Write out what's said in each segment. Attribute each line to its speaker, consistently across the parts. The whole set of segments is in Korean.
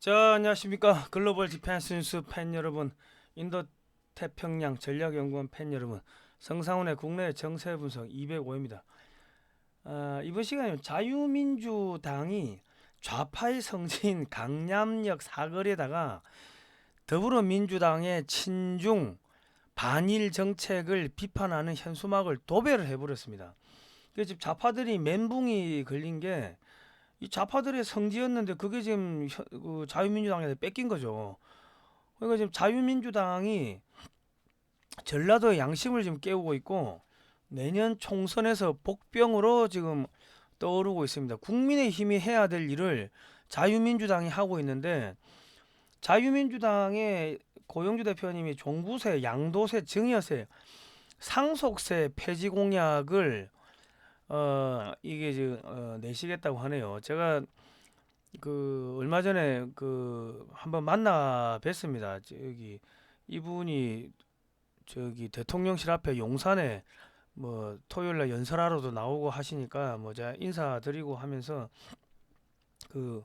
Speaker 1: 자 안녕하십니까 글로벌 디펜스 뉴스 팬 여러분 인도 태평양 전략연구원 팬 여러분 성상훈의 국내 정세 분석 205입니다 아, 이번 시간에 자유민주당이 좌파의 성지인 강남역 사거리에다가 더불어민주당의 친중 반일 정책을 비판하는 현수막을 도배를 해버렸습니다. 그래서 지금 좌파들이 멘붕이 걸린 게 이 좌파들의 성지였는데 그게 지금 현- 그 자유민주당에 뺏긴 거죠. 그러니까 지금 자유민주당이 전라도의 양심을 지금 깨우고 있고 내년 총선에서 복병으로 지금 떠오르고 있습니다. 국민의 힘이 해야 될 일을 자유민주당이 하고 있는데 자유민주당의 고영주 대표님이 종부세, 양도세, 증여세, 상속세 폐지 공약을 어 이게 지금 어, 내시겠다고 하네요. 제가 그 얼마 전에 그 한번 만나 뵀습니다. 저기 이분이 저기 대통령실 앞에 용산에 뭐 토요일 날 연설하러도 나오고 하시니까 뭐 제가 인사드리고 하면서 그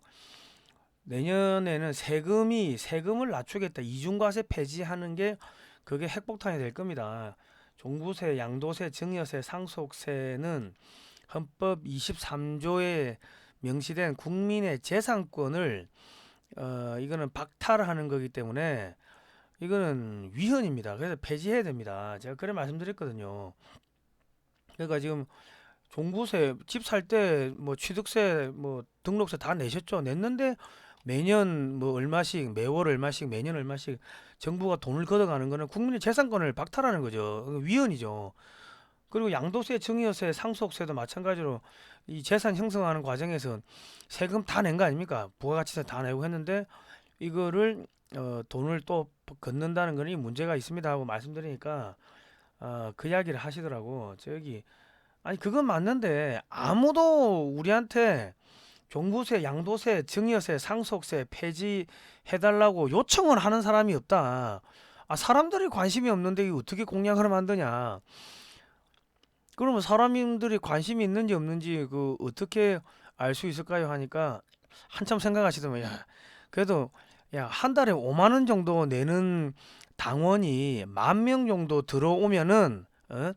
Speaker 1: 내년에는 세금이 세금을 낮추겠다 이중과세 폐지하는 게 그게 핵폭탄이 될 겁니다. 종부세, 양도세, 증여세, 상속세는 헌법 23조에 명시된 국민의 재산권을 어 이거는 박탈하는 거기 때문에 이거는 위헌입니다. 그래서 폐지해야 됩니다. 제가 그래 말씀드렸거든요. 그러니까 지금 종부세 집 살 때 뭐 취득세 뭐 등록세 다 내셨죠. 냈는데 매년 뭐 얼마씩 매월 얼마씩 매년 얼마씩 정부가 돈을 걷어가는 거는 국민의 재산권을 박탈하는 거죠. 위헌이죠. 그리고 양도세, 증여세, 상속세도 마찬가지로 이 재산 형성하는 과정에서 세금 다 낸 거 아닙니까? 부가가치세 다 내고 했는데 이거를 어, 돈을 또 걷는다는 거니 문제가 있습니다 하고 말씀드리니까 어, 그 이야기를 하시더라고. 저기 아니 그건 맞는데 아무도 우리한테 종부세, 양도세, 증여세, 상속세 폐지해달라고 요청을 하는 사람이 없다. 아 사람들이 관심이 없는데 이게 어떻게 공약을 만드냐? 그러면 사람들이 관심이 있는지 없는지 그 어떻게 알 수 있을까요? 하니까 한참 생각하시더만 야 그래도 야 한 달에 5만 원 정도 내는 당원이 만 명 정도 들어오면은 어?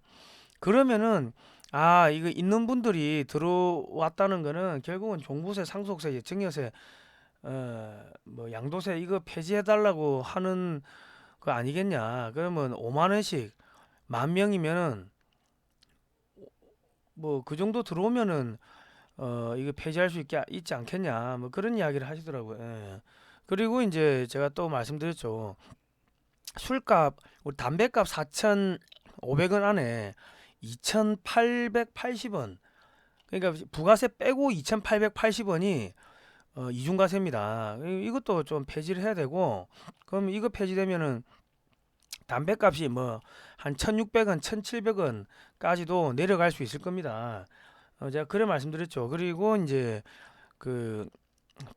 Speaker 1: 그러면은 아 이거 있는 분들이 들어왔다는 거는 결국은 종부세, 상속세, 증여세, 어 뭐 양도세 이거 폐지해 달라고 하는 거 아니겠냐? 그러면 5만 원씩 만 명이면은 뭐 그 정도 들어오면은 어 이거 폐지할 수 있게 있지 않겠냐? 뭐 그런 이야기를 하시더라고요. 예. 그리고 이제 제가 또 말씀드렸죠. 술값 우리 담배값 4,500원 안에 2,880원. 그러니까 부가세 빼고 2,880원이 어, 이중과세입니다. 이- 이것도 좀 폐지를 해야 되고, 그럼 이거 폐지되면은 담배값이 뭐 한 1,600원, 1,700원까지도 내려갈 수 있을 겁니다. 어, 제가 그래 말씀드렸죠. 그리고 이제 그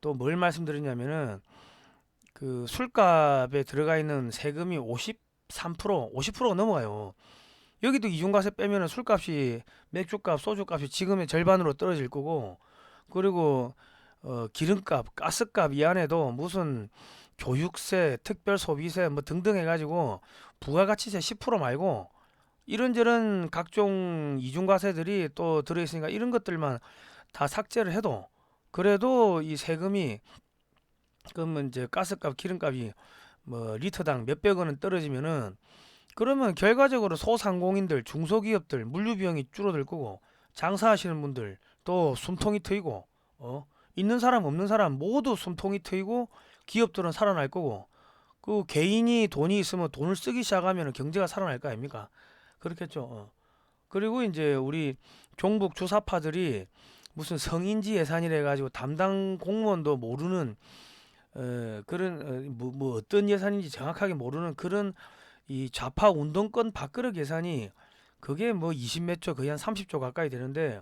Speaker 1: 또 뭘 말씀드렸냐면은 그 술값에 들어가 있는 세금이 53%, 50%가 넘어가요. 여기도 이중과세 빼면은 술값이 맥주값, 소주값이 지금의 절반으로 떨어질 거고, 그리고 어, 기름값, 가스값 이 안에도 무슨 교육세, 특별 소비세 뭐 등등 해가지고 부가가치세 10% 말고 이런저런 각종 이중과세들이 또 들어있으니까 이런 것들만 다 삭제를 해도 그래도 이 세금이 그러면 이제 가스값, 기름값이 뭐 리터당 몇백 원은 떨어지면은 그러면 결과적으로 소상공인들, 중소기업들 물류 비용이 줄어들 거고 장사하시는 분들 또 숨통이 트이고 어 있는 사람 없는 사람 모두 숨통이 트이고 기업들은 살아날 거고 그 개인이 돈이 있으면 돈을 쓰기 시작하면 경제가 살아날 거 아닙니까? 그렇겠죠. 어. 그리고 이제 우리 종북 주사파들이 무슨 성인지 예산이라 가지고 담당 공무원도 모르는 어, 그런 어, 뭐, 뭐 어떤 예산인지 정확하게 모르는 그런 이 좌파 운동권 밥그릇 예산이 그게 뭐 20몇 조 거의 한 30조 가까이 되는데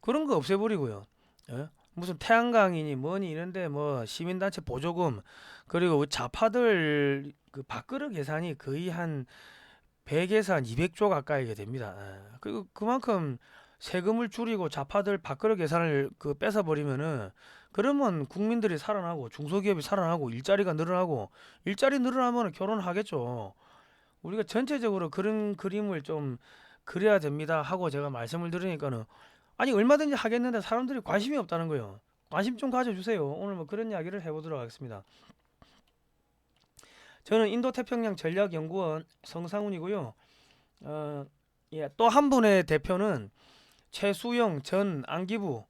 Speaker 1: 그런 거 없애버리고요. 예? 무슨 태양광이니 뭐니 이런데 뭐 시민단체 보조금 그리고 좌파들 그 밥그릇 예산이 거의 한 100에서 한 200조 가까이가 됩니다. 예. 그리고 그만큼 세금을 줄이고 좌파들 밥그릇 계산을 그 뺏어 버리면은 그러면 국민들이 살아나고 중소기업이 살아나고 일자리가 늘어나고 일자리 늘어나면 결혼하겠죠. 우리가 전체적으로 그런 그림을 좀 그려야 됩니다 하고 제가 말씀을 드리니까는 아니 얼마든지 하겠는데 사람들이 관심이 없다는 거예요. 관심 좀 가져주세요. 오늘 뭐 그런 이야기를 해보도록 하겠습니다. 저는 인도태평양 전략연구원 성상훈이고요. 어, 예, 또 한 분의 대표는 최수영 전 안기부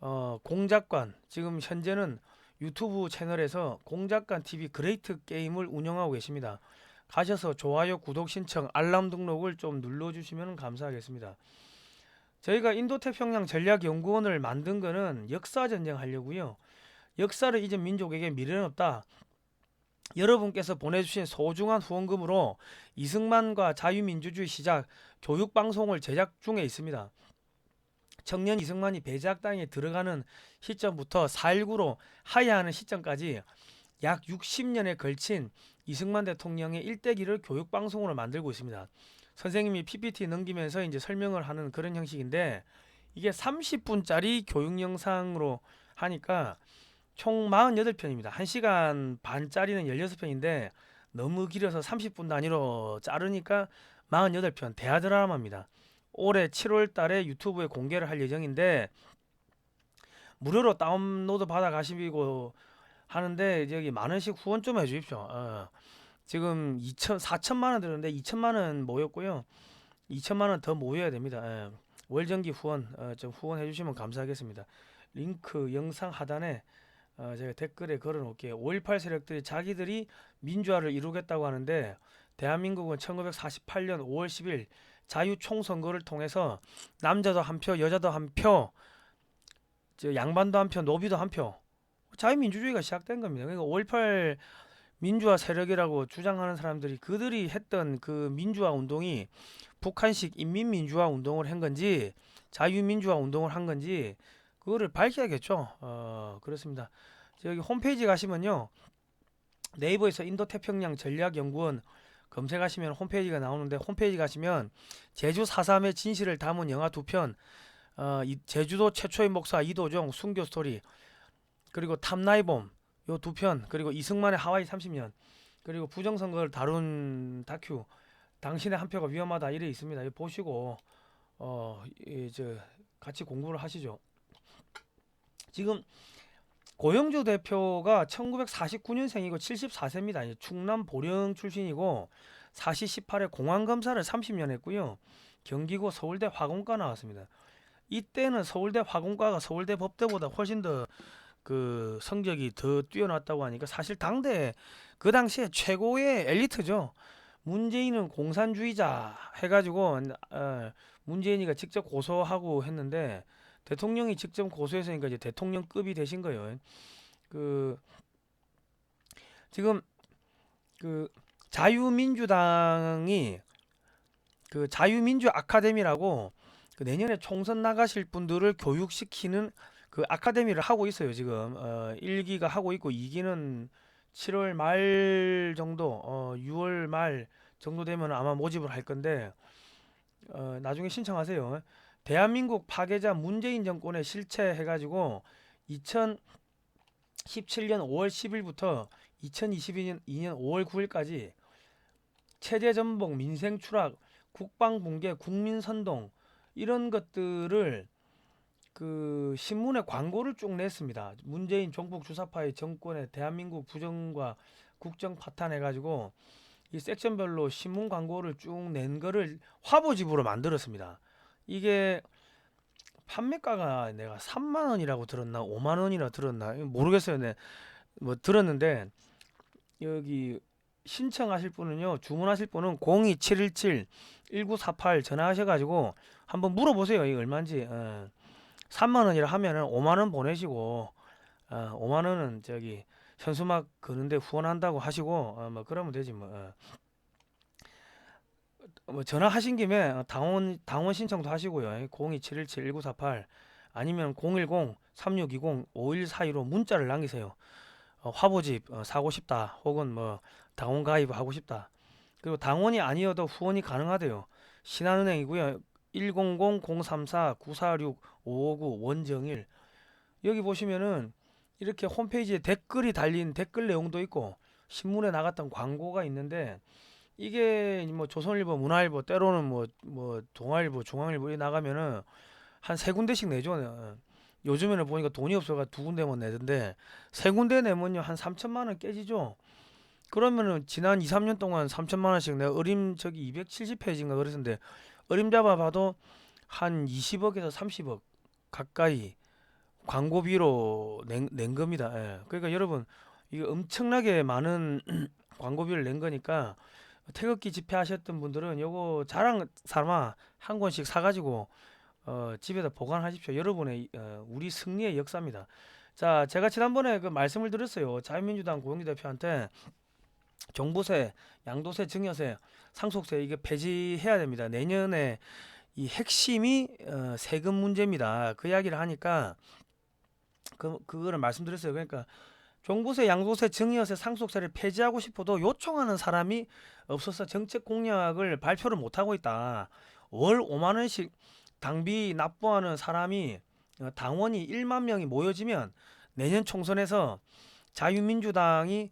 Speaker 1: 어, 공작관 지금 현재는 유튜브 채널에서 공작관 TV 그레이트 게임을 운영하고 계십니다. 가셔서 좋아요, 구독 신청, 알람 등록을 좀 눌러주시면 감사하겠습니다. 저희가 인도태평양 전략연구원을 만든 거는 역사 전쟁 하려고요. 역사를 잊은 민족에게 미래는 없다. 여러분께서 보내주신 소중한 후원금으로 이승만과 자유민주주의 시작 교육 방송을 제작 중에 있습니다. 청년 이승만이 배제학당에 들어가는 시점부터 4.19로 하야하는 시점까지 약 60년에 걸친 이승만 대통령의 일대기를 교육 방송으로 만들고 있습니다. 선생님이 PPT 넘기면서 이제 설명을 하는 그런 형식인데 이게 30분짜리 교육 영상으로 하니까 총 48편입니다. 1시간 반짜리는 16편인데 너무 길어서 30분 단위로 자르니까 48편 대하 드라마입니다. 올해 7월 달에 유튜브에 공개를 할 예정인데 무료로 다운로드 받아 가시고 하는데 만 원씩 후원 좀 해주십시오. 어. 지금 2천 4천만 원 들었는데 2천만 원 모였고요. 2천만 원 더 모여야 됩니다. 예. 월정기 후원 어, 좀 후원해 주시면 감사하겠습니다. 링크 영상 하단에 어, 제가 댓글에 걸어 놓을게요. 5.18 세력들이 자기들이 민주화를 이루겠다고 하는데 대한민국은 1948년 5월 10일 자유 총선거를 통해서 남자도 한 표, 여자도 한 표, 저 양반도 한 표, 노비도 한 표. 자유민주주의가 시작된 겁니다. 그러니까 5.18 민주화 세력이라고 주장하는 사람들이 그들이 했던 그 민주화 운동이 북한식 인민민주화 운동을 한 건지 자유민주화 운동을 한 건지 그거를 밝혀야겠죠. 어, 그렇습니다. 저기 홈페이지 가시면요. 네이버에서 인도태평양 전략연구원 검색하시면 홈페이지가 나오는데 홈페이지 가시면 제주 4.3의 진실을 담은 영화 두 편, 어, 이 제주도 최초의 목사 이도종 순교 스토리, 그리고 탐나이봄 요 두 편, 그리고 이승만의 하와이 30년, 그리고 부정선거를 다룬 다큐 당신의 한 표가 위험하다 이래 있습니다. 이거 보시고 어, 이제 같이 공부를 하시죠. 지금 고영주 대표가 1949년생이고 74세입니다. 충남 보령 출신이고 사시 18회 공안검사를 30년 했고요. 경기고 서울대 화공과 나왔습니다. 이때는 서울대 화공과가 서울대 법대보다 훨씬 더 그 성적이 더 뛰어났다고 하니까 사실 당대 그 당시에 최고의 엘리트죠. 문재인은 공산주의자 해가지고 어, 문재인이가 직접 고소하고 했는데 대통령이 직접 고소했으니까 이제 대통령급이 되신 거예요. 그 지금 그 자유민주당이 그 자유민주 아카데미라고 그 내년에 총선 나가실 분들을 교육시키는 그 아카데미를 하고 있어요. 지금 어 1기가 하고 있고 2기는 7월 말 정도 어 6월 말 정도 되면 아마 모집을 할 건데 어 나중에 신청하세요. 대한민국 파괴자 문재인 정권의 실체 해가지고 2017년 5월 10일부터 2022년 2년 5월 9일까지 체제 전복, 민생 추락, 국방 붕괴, 국민 선동 이런 것들을 그 신문에 광고를 쭉 냈습니다. 문재인 종북 주사파의 정권의 대한민국 부정과 국정 파탄해 가지고 이 섹션별로 신문 광고를 쭉 낸 거를 화보집으로 만들었습니다. 이게 판매가가 내가 3만 원이라고 들었나 5만 원이라 들었나 모르겠어요. 네. 뭐 들었는데 여기 신청하실 분은요. 주문하실 분은 02717 1948 전화하셔 가지고 한번 물어보세요. 이게 얼마인지. 어. 3만 원이라 하면은 5만 원 보내시고 어, 5만 원은 저기 현수막 그는데 후원한다고 하시고 어, 뭐 그러면 되지 뭐. 어. 뭐 전화하신 김에 당원 당원 신청도 하시고요. 027171948 아니면 010-3620-5142로 문자를 남기세요. 어, 화보집 어, 사고 싶다 혹은 뭐 당원 가입하고 싶다. 그리고 당원이 아니어도 후원이 가능하대요. 신한은행이고요. 100-034-946-559 원정일 여기 보시면은 이렇게 홈페이지에 댓글이 달린 댓글 내용도 있고 신문에 나갔던 광고가 있는데 이게 뭐 조선일보, 문화일보 때로는 뭐뭐 동아일보, 중앙일보 이 나가면은 한 세 군데씩 내죠. 어. 요즘에는 보니까 돈이 없어가 두 군데만 내던데 세 군데 내면요 한 3천만 원 깨지죠. 그러면은 지난 2, 3년 동안 3천만 원씩 내가 어림 저기 270페이지인가 그랬는데 어림 잡아 봐도 한 20억에서 30억 가까이 광고비로 낸, 낸 겁니다. 예. 그러니까 여러분 이거 엄청나게 많은 광고비를 낸 거니까 태극기 집회하셨던 분들은 요거 자랑 삼아 한 권씩 사가지고 어, 집에다 보관하십시오. 여러분의 어, 우리 승리의 역사입니다. 자, 제가 지난번에 그 말씀을 드렸어요. 자유민주당 고영기 대표한테 종부세, 양도세, 증여세, 상속세 이게 폐지해야 됩니다. 내년에 이 핵심이 어, 세금 문제입니다. 그 이야기를 하니까 그 그거를 말씀드렸어요. 그러니까 종부세, 양도세, 증여세, 상속세를 폐지하고 싶어도 요청하는 사람이 없어서 정책 공약을 발표를 못 하고 있다. 월 5만 원씩 당비 납부하는 사람이 어, 당원이 1만 명이 모여지면 내년 총선에서 자유민주당이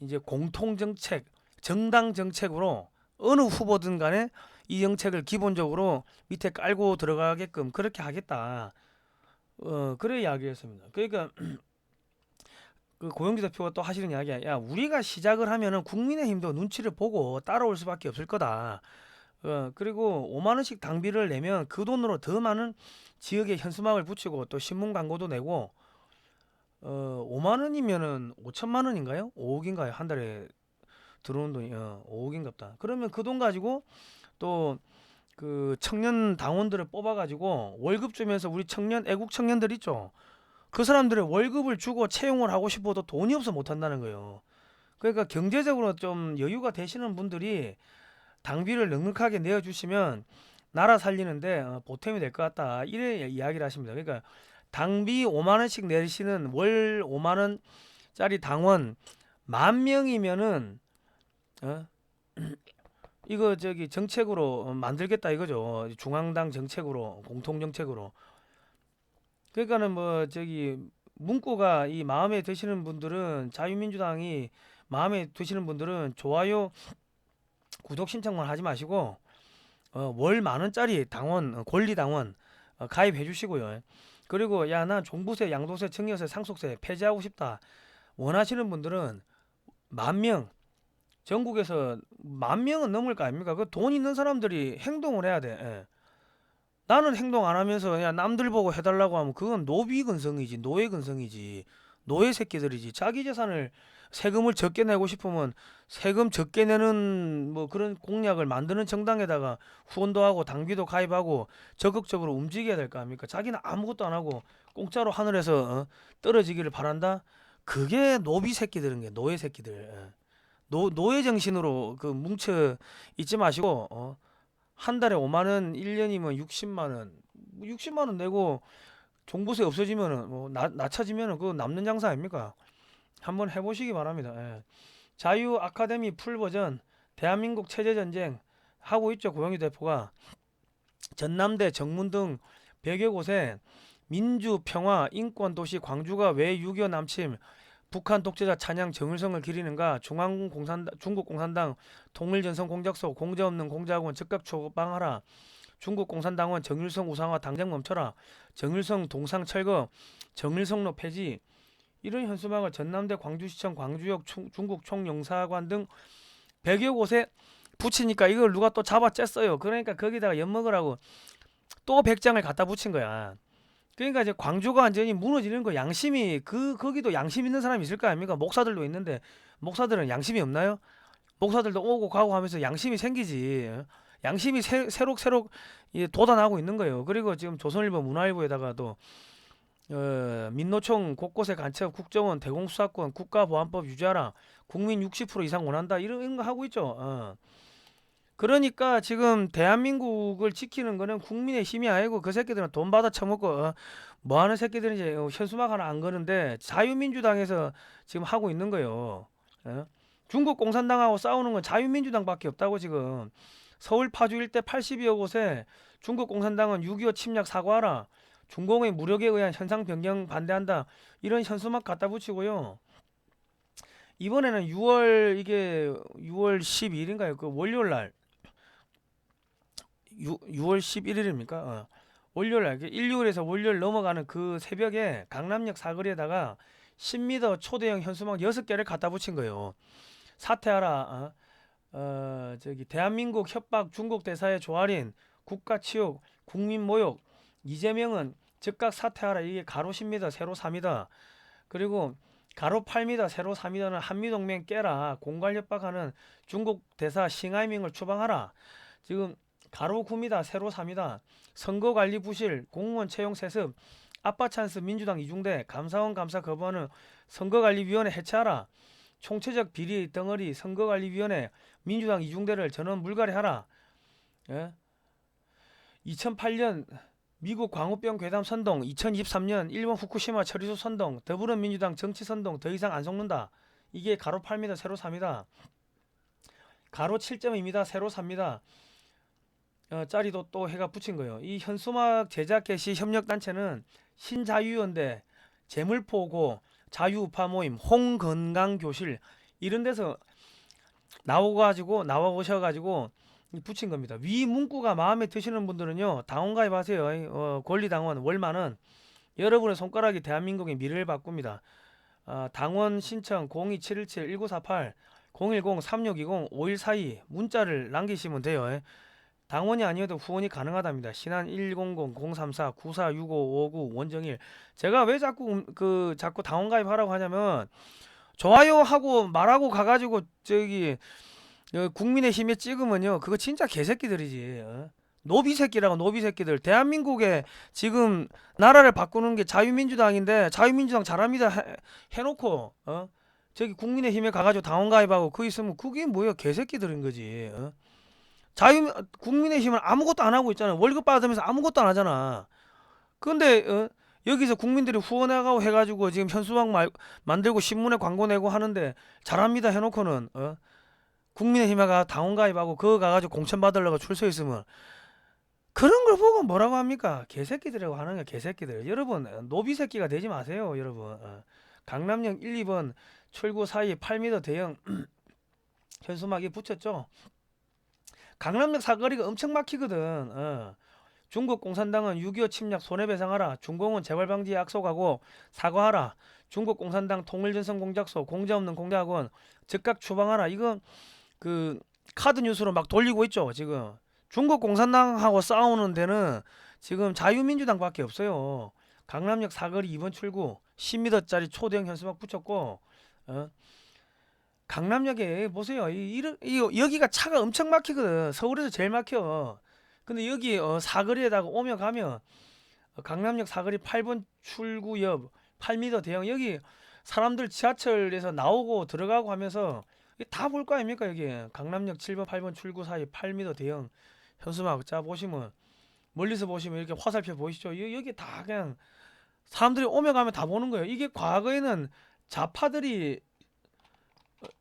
Speaker 1: 이제 공통 정책, 정당 정책으로 어느 후보든 간에 이 정책을 기본적으로 밑에 깔고 들어가게끔 그렇게 하겠다. 어, 그래 이야기했습니다. 그러니까 그 고영기 대표가 또 하시는 이야기야. 야, 우리가 시작을 하면은 국민의힘도 눈치를 보고 따라올 수밖에 없을 거다. 어, 그리고 5만 원씩 당비를 내면 그 돈으로 더 많은 지역에 현수막을 붙이고 또 신문 광고도 내고 어, 5만 원이면은 5천만 원인가요? 5억인가요? 한 달에 들어오는 돈이 어, 5억인갑다. 그러면 그 돈 가지고 또 그 청년 당원들을 뽑아 가지고 월급 주면서 우리 청년 애국 청년들 있죠. 그 사람들의 월급을 주고 채용을 하고 싶어도 돈이 없어 못 한다는 거예요. 그러니까 경제적으로 좀 여유가 되시는 분들이 당비를 넉넉하게 내어 주시면 나라 살리는데 어, 보탬이 될 것 같다. 이래 이야기를 하십니다. 그러니까 당비 5만 원씩 내시는 월 5만 원짜리 당원 만 명이면은 어? 이거 저기 정책으로 만들겠다 이거죠. 중앙당 정책으로 공통 정책으로. 그러니까는 뭐 저기 문구가 이 마음에 드시는 분들은 자유민주당이 마음에 드시는 분들은 좋아요 구독 신청만 하지 마시고 어, 월 만 원짜리 당원 어, 권리 당원 어, 가입해 주시고요. 그리고 야 나 종부세, 양도세, 증여세, 상속세 폐지하고 싶다 원하시는 분들은 만명 전국에서 만 명은 넘을 거 아닙니까? 그 돈 있는 사람들이 행동을 해야 돼. 예. 나는 행동 안 하면서 그냥 남들 보고 해달라고 하면 그건 노비 근성이지 노예 근성이지 노예 새끼들이지 자기 재산을 세금을 적게 내고 싶으면 세금 적게 내는 뭐 그런 공약을 만드는 정당에다가 후원도 하고 당비도 가입하고 적극적으로 움직여야 될 거 아닙니까? 자기는 아무것도 안 하고 공짜로 하늘에서 어, 떨어지기를 바란다. 그게 노비 새끼들인 게 노예 새끼들. 예. 노 노예 정신으로 그 뭉쳐 있지 마시고 어, 한 달에 5만 원, 1년이면 60만 원. 60만 원 내고 종부세 없어지면은 뭐 나, 낮춰지면은 그거 남는 장사 아닙니까? 한번 해보시기 바랍니다. 예. 자유 아카데미 풀 버전 대한민국 체제 전쟁 하고 있죠 고영희 대표가 전남대 정문 등 100여 곳에 민주 평화 인권 도시 광주가 왜 6.25 남침 북한 독재자 찬양 정일성을 기리는가? 중앙 공산당 중국 공산당 통일전선 공작소 공자 없는 공작원 즉각 처방하라. 중국 공산당원 정일성 우상화 당장 멈춰라. 정일성 동상 철거 정일성로 폐지. 이런 현수막을 전남대 광주시청 광주역 총- 중국 총영사관 등 100여 곳에 붙이니까 이걸 누가 또 잡아 쬐어요. 그러니까 거기다가 엿먹으라고 또 100장을 갖다 붙인 거야 그러니까 이제 광주가 완전히 무너지는 거 양심이 그 거기도 양심 있는 사람이 있을 거 아닙니까? 목사들도 있는데 목사들은 양심이 없나요? 목사들도 오고 가고 하면서 양심이 생기지. 양심이 새, 새록새록 이 돋아나고 있는 거예요. 그리고 지금 조선일보 문화일보에다가도 어, 민노총 곳곳에 간첩 국정원 대공수사권 국가보안법 유지하라 국민 60% 이상 원한다 이런 거 하고 있죠. 어. 그러니까 지금 대한민국을 지키는 거는 국민의 힘이 아니고 그 새끼들은 돈 받아 처먹고 어, 뭐 하는 새끼들은 이제 어, 현수막 하나 안 거는데 자유민주당에서 지금 하고 있는 거예요. 어? 중국 공산당하고 싸우는 건 자유민주당밖에 없다고 지금 서울 파주 일대 80여 곳에 중국 공산당은 6.25 침략 사과하라. 중공의 무력에 의한 현상 변경 반대한다. 이런 현수막 갖다 붙이고요. 이번에는 6월 이게 6월 12일인가요? 그 월요일 날 6, 6월 11일입니까? 어. 월요일 날 1, 6일에서 월요일 넘어가는 그 새벽에 강남역 사거리에다가 10m 초대형 현수막 6개를 갖다 붙인 거예요. 사퇴하라. 어, 어 저기 대한민국 협박 중국 대사의 조아린 국가 치욕 국민 모욕 이재명은 즉각 사퇴하라. 이게 가로 10m 세로 4m 그리고 가로 8m 세로 4m는 한미동맹 깨라 공갈 협박하는 중국 대사 싱하이밍을 추방하라. 지금 가로 9m 세로 3m 선거관리 부실 공무원 채용 세습 아빠 찬스 민주당 이중대 감사원 감사 거부하는 선거관리위원회 해체하라. 총체적 비리 덩어리 선거관리위원회 민주당 이중대를 전원 물갈이하라. 예? 2008년 미국 광우병 괴담 선동, 2023년 일본 후쿠시마 처리소 선동, 더불어민주당 정치 선동 더 이상 안 속는다. 이게 가로 8m, 세로 4m. 가로 7.2m, 세로 3m. 어, 짜리도 또 해가 붙인 거예요. 이 현수막 제작 개시 협력 단체는 신자유연대, 재물포고, 자유우파 모임, 홍건강교실 이런 데서 나오가지고 나와 오셔가지고 붙인 겁니다. 위 문구가 마음에 드시는 분들은요 당원 가입하세요. 어, 권리당원 월만은 여러분의 손가락이 대한민국의 미래를 바꿉니다. 아, 당원 신청 02717-1948 010-3620-5142 문자를 남기시면 돼요. 예. 당원이 아니어도 후원이 가능하답니다. 신한 100-034-946559 원정일. 제가 왜 자꾸 음- 그 자꾸 당원 가입하라고 하냐면 좋아요 하고 말하고 가가지고 저기 어, 국민의 힘에 찍으면요 그거 진짜 개새끼들이지. 어? 노비 새끼라고 노비 새끼들. 대한민국에 지금 나라를 바꾸는 게 자유민주당인데 자유민주당 잘합니다 해, 해놓고 어 저기 국민의힘에 가가지고 당원 가입하고 그 있으면 그게 뭐야 개새끼들인 거지. 어? 자유 국민의힘은 아무것도 안 하고 있잖아. 월급 받으면서 아무것도 안 하잖아. 근데 어, 여기서 국민들이 후원하고 해가지고 지금 현수막 말, 만들고 신문에 광고 내고 하는데 잘합니다 해놓고는 어? 국민의힘에가 당원 가입하고 그거 가가지고 공천 받으려고 출소 있으면 그런 걸 보고 뭐라고 합니까? 개새끼들이라고 하는 게 개새끼들. 여러분 어, 노비 새끼가 되지 마세요, 여러분. 어. 강남역 1, 2번 출구 사이 8m 대형 현수막이 붙였죠. 강남역 사거리가 엄청 막히거든. 어. 중국 공산당은 6.25 침략 손해배상하라. 중공은 재벌방지에 약속하고 사과하라. 중국 공산당 통일전선 공작소 공자 없는 공작원 즉각 추방하라. 이거 그 카드 뉴스로 막 돌리고 있죠. 지금 중국 공산당하고 싸우는 데는 지금 자유민주당밖에 없어요. 강남역 사거리 2번 출구 10m짜리 초대형 현수막 붙였고 어? 강남역에 보세요. 이, 이르- 이 여기가 차가 엄청 막히거든. 서울에서 제일 막혀. 근데 여기 어, 사거리에다가 오며 가면 어, 강남역 사거리 8번 출구 옆 8m 대형 여기 사람들 지하철에서 나오고 들어가고 하면서 다 볼 거 아닙니까 여기 강남역 7번 8번 출구 사이 8m 대형 현수막 자 보시면 멀리서 보시면 이렇게 화살표 보이시죠? 여- 여기 다 그냥 사람들이 오며 가면 다 보는 거예요. 이게 과거에는 좌파들이 어,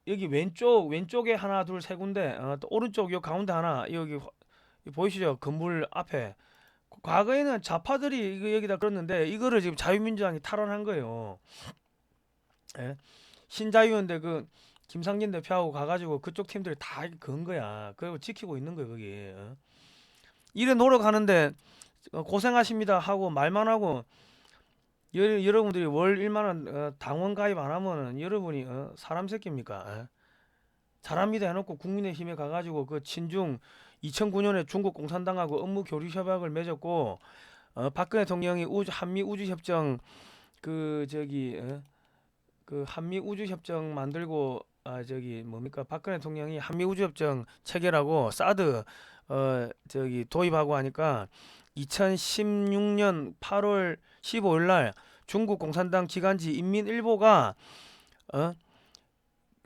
Speaker 1: 여기 왼쪽 왼쪽에 하나 둘 세 군데 어, 또 오른쪽 요 가운데 하나 여기 보이시죠 건물 앞에 과거에는 좌파들이 이거 여기다 끌었는데 이거를 지금 자유민주당이 탈환한 거예요. 예? 신자유연대 그 김상진 대표하고 가가지고 그쪽 팀들이 다 그은 거야. 그리고 지키고 있는 거예요 거기. 어? 이래 노력하는데 어, 고생하십니다 하고 말만 하고 여, 여러 분들이 월 1만 원 어, 당원 가입 안 하면은 여러분이 어, 사람 새끼입니까? 예? 잘합니다 해놓고 국민의힘에 가가지고 그 친중 2009년에 중국 공산당하고 업무 교류 협약을 맺었고 어, 박근혜 대통령이 우주 한미 우주 협정 그 저기 어, 그 한미 우주 협정 만들고 아 저기 뭡니까 박근혜 대통령이 한미 우주 협정 체결하고 사드 어 저기 도입하고 하니까 2016년 8월 15일 날 중국 공산당 기관지 인민일보가 어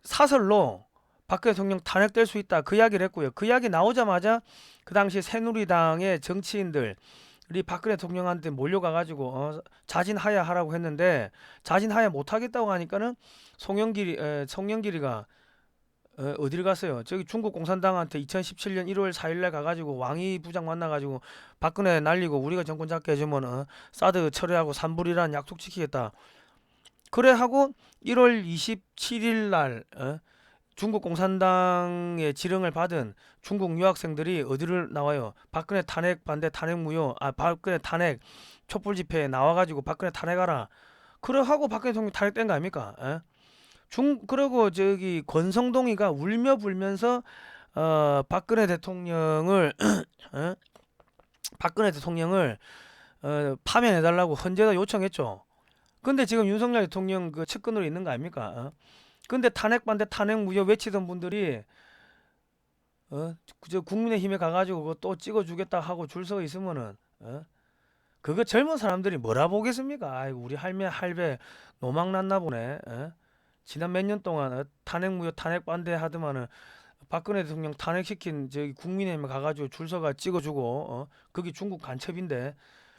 Speaker 1: 사설로 박근혜 대통령 탄핵될 수 있다 그 이야기를 했고요. 그 이야기 나오자마자 그 당시 새누리당의 정치인들이 박근혜 대통령한테 몰려가 가지고 어, 자진하야 하라고 했는데 자진하야 못 하겠다고 하니까는 송영길이 에, 송영길이가 어, 어디를 갔어요? 저기 중국 공산당한테 2017년 1월 4일날 가가지고 왕이 부장 만나가지고 박근혜 날리고 우리가 정권 잡게 해주면 어, 사드 철회하고 산불이란 약속 지키겠다. 그래 하고 1월 27일 날 어, 중국 공산당의 지령을 받은 중국 유학생들이 어디를 나와요? 박근혜 탄핵 반대 탄핵 무효 아 박근혜 탄핵 촛불 집회에 나와가지고 박근혜 탄핵하라. 그래 하고 박근혜 대통령 탄핵된 거 아닙니까? 어? 중 그리고 저기 권성동이가 울며 불면서 어 박근혜 대통령을 어? 박근혜 대통령을 어 파면해 달라고 헌재다 요청했죠. 근데 지금 윤석열 대통령 그 측근으로 있는 거 아닙니까? 어? 근데 탄핵 반대 탄핵 무효 외치던 분들이 어? 그저 국민의힘에 가가지고 또 찍어주겠다 하고 줄 서 있으면은 어? 그거 젊은 사람들이 뭐라 보겠습니까? 아이고 우리 할매 할배 노망 났나 보네. 어? 지난 몇 년 동안 어, 탄핵 무효 탄핵 반대 하더만은 박근혜 대통령 탄핵시킨 저기 국민의힘에 가가지고 줄 서가 찍어주고 어? 그게 중국 간첩인데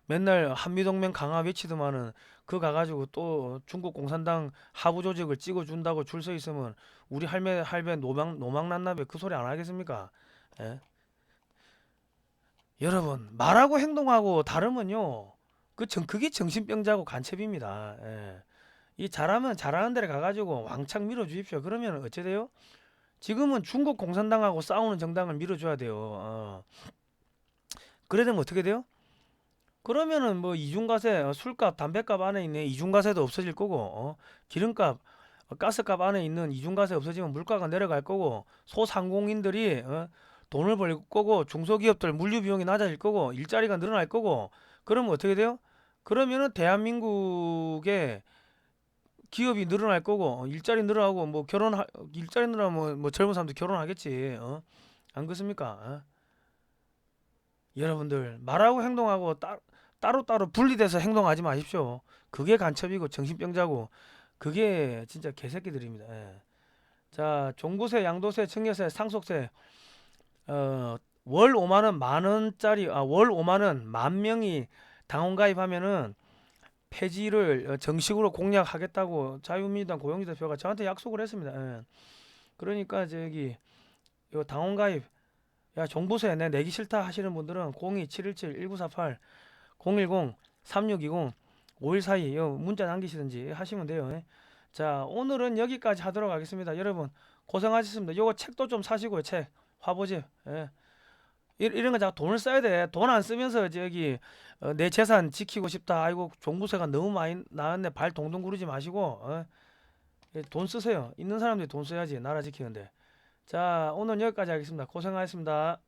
Speaker 1: 맨날 한미동맹 강화 외치더만은 그 가가지고 또 중국 공산당 하부 조직을 찍어준다고 줄 서 있으면 우리 할매 할배 노망 노망 났나be 그 소리 안 하겠습니까? 예? 여러분 말하고 행동하고 다르면요 그 정, 그게 정신병자고 간첩입니다. 예. 이 잘하면 잘하는 데를 가가지고 왕창 밀어주십시오. 그러면 어째 돼요? 지금은 중국 공산당하고 싸우는 정당을 밀어줘야 돼요. 어. 그래 되면 어떻게 돼요? 그러면은 뭐 이중과세, 어, 술값, 담배값 안에 있는 이중과세도 없어질 거고, 어? 기름값, 어, 가스값 안에 있는 이중과세 없어지면 물가가 내려갈 거고, 소상공인들이 어? 돈을 벌 거고, 중소기업들 물류 비용이 낮아질 거고, 일자리가 늘어날 거고, 그러면 어떻게 돼요? 그러면은 대한민국의 기업이 늘어날 거고 어, 일자리 늘어나고 뭐 결혼 일자리 늘어나면 뭐, 뭐 젊은 사람들 결혼하겠지 어? 안 그렇습니까? 어? 여러분들 말하고 행동하고 따, 따로 따로 분리돼서 행동하지 마십시오. 그게 간첩이고 정신병자고 그게 진짜 개새끼들입니다. 예. 자 종부세, 양도세, 증여세, 상속세 어, 월 5만 원, 만 원짜리 아, 월 5만 원, 만 명이 당원 가입하면은 폐지를 어, 정식으로 공약하겠다고 자유민주당 고영주 대표가 저한테 약속을 했습니다. 예. 그러니까 저기 요 당원 가입 야 종부세 내 내기 싫다 하시는 분들은 02-717-1948 010-3620 5142요 문자 남기시든지 하시면 돼요. 예. 자 오늘은 여기까지 하도록 하겠습니다. 여러분 고생하셨습니다. 요거 책도 좀 사시고요. 책 화보집 예. 이- 이런 거자 돈을 써야 돼. 돈 안 쓰면서 저기 어, 내 재산 지키고 싶다. 아이고 종부세가 너무 많이 나왔네. 발 동동 구르지 마시고 어? 예, 돈 쓰세요. 있는 사람들이 돈 써야지 나라 지키는데. 자 오늘 여기까지 하겠습니다. 고생하셨습니다.